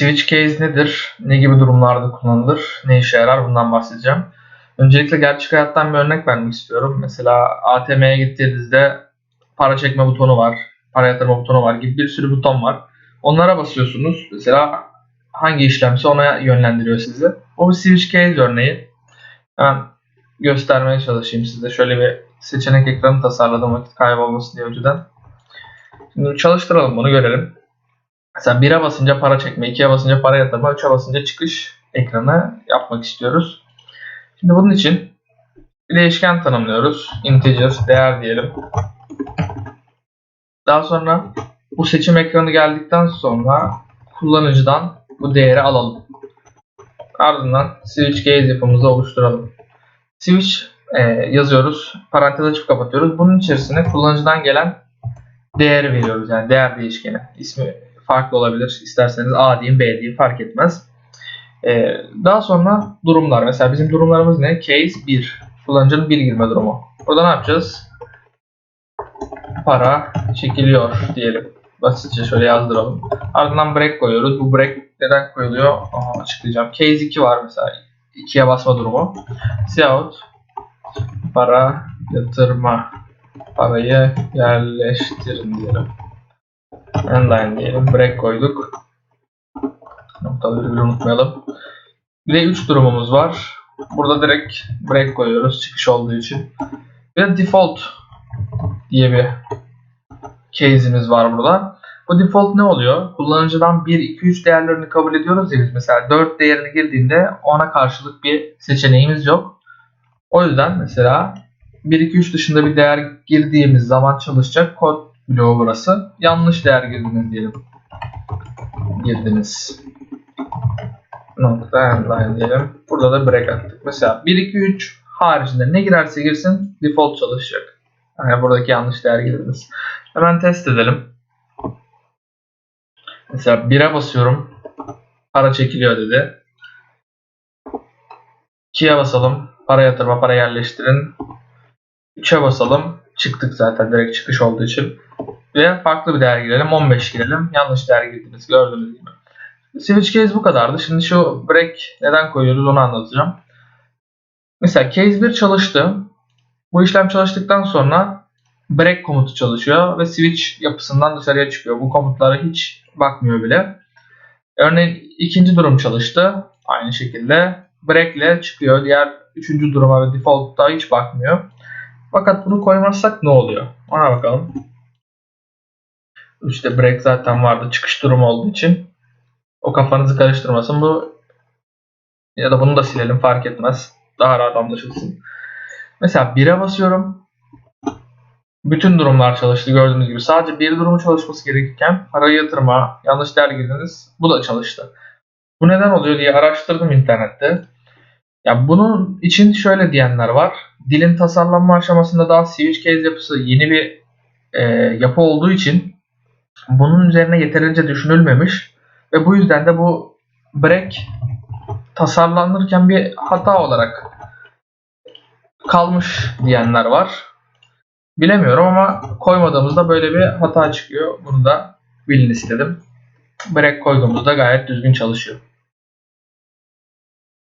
switch case nedir? Ne gibi durumlarda kullanılır? Ne işe yarar? Bundan bahsedeceğim. Öncelikle gerçek hayattan bir örnek vermek istiyorum. Mesela ATM'ye gittiğinizde para çekme butonu var, para yatırma butonu var gibi bir sürü buton var. Onlara basıyorsunuz. Mesela hangi işlemse ona yönlendiriyor sizi. O bir switch case örneği. Hemen göstermeye çalışayım size. Şöyle bir seçenek ekranı tasarladım vakit kaybolmasın diye önceden. Şimdi çalıştıralım bunu görelim. Mesela 1'e basınca para çekme, 2'ye basınca para yatırma, 3'e basınca çıkış ekranı yapmak istiyoruz. Şimdi bunun için bir değişken tanımlıyoruz. Integer değer diyelim. Daha sonra bu seçim ekranı geldikten sonra kullanıcıdan bu değeri alalım. Ardından switch case yapımızı oluşturalım. Switch e, yazıyoruz. Parantez açıp kapatıyoruz. Bunun içerisine kullanıcıdan gelen değeri veriyoruz. Yani değer değişkeni. İsmi farklı olabilir. İsterseniz A diyeyim, B diyeyim fark etmez. Ee, daha sonra durumlar. Mesela bizim durumlarımız ne? Case 1. Kullanıcının bir girme durumu. Burada ne yapacağız? Para çekiliyor diyelim. Basitçe şöyle yazdıralım. Ardından break koyuyoruz. Bu break neden koyuluyor? Aha, açıklayacağım. Case 2 var mesela. 2'ye basma durumu. Cout para yatırma parayı yerleştirin diyelim. Endline diyelim. Break koyduk. Noktaları bir unutmayalım. Bir de 3 durumumuz var. Burada direkt break koyuyoruz çıkış olduğu için. Bir de default diye bir case'imiz var burada. Bu default ne oluyor? Kullanıcıdan 1, 2, 3 değerlerini kabul ediyoruz ya biz. Mesela 4 değerini girdiğinde ona karşılık bir seçeneğimiz yok. O yüzden mesela 1, 2, 3 dışında bir değer girdiğimiz zaman çalışacak kod bloğu burası. Yanlış değer girdiniz diyelim. Girdiniz. Nokta endline diyelim. Burada da break attık. Mesela 1, 2, 3 haricinde ne girerse girsin default çalışacak. Yani buradaki yanlış değer girdiniz. Hemen test edelim. Mesela 1'e basıyorum. Para çekiliyor dedi. 2'ye basalım. Para yatırma, para yerleştirin. 3'e basalım. Çıktık zaten direkt çıkış olduğu için. Ve farklı bir değer girelim. 15 girelim. Yanlış değer girdiniz. Gördüğünüz gibi. Switch case bu kadardı. Şimdi şu break neden koyuyoruz onu anlatacağım. Mesela case 1 çalıştı. Bu işlem çalıştıktan sonra break komutu çalışıyor ve switch yapısından dışarıya çıkıyor. Bu komutlara hiç bakmıyor bile. Örneğin ikinci durum çalıştı. Aynı şekilde break ile çıkıyor. Diğer üçüncü duruma ve default'ta hiç bakmıyor. Fakat bunu koymazsak ne oluyor? Ona bakalım. İşte break zaten vardı çıkış durumu olduğu için. O kafanızı karıştırmasın. Bu ya da bunu da silelim fark etmez. Daha rahat anlaşılsın. Mesela 1'e basıyorum. Bütün durumlar çalıştı gördüğünüz gibi. Sadece bir durumu çalışması gerekirken parayı yatırma, yanlış değer girdiniz. Bu da çalıştı. Bu neden oluyor diye araştırdım internette. Ya bunun için şöyle diyenler var. Dilin tasarlanma aşamasında daha switch case yapısı yeni bir e, yapı olduğu için bunun üzerine yeterince düşünülmemiş ve bu yüzden de bu break tasarlanırken bir hata olarak kalmış diyenler var. Bilemiyorum ama koymadığımızda böyle bir hata çıkıyor. Bunu da bilin istedim. Break koyduğumuzda gayet düzgün çalışıyor.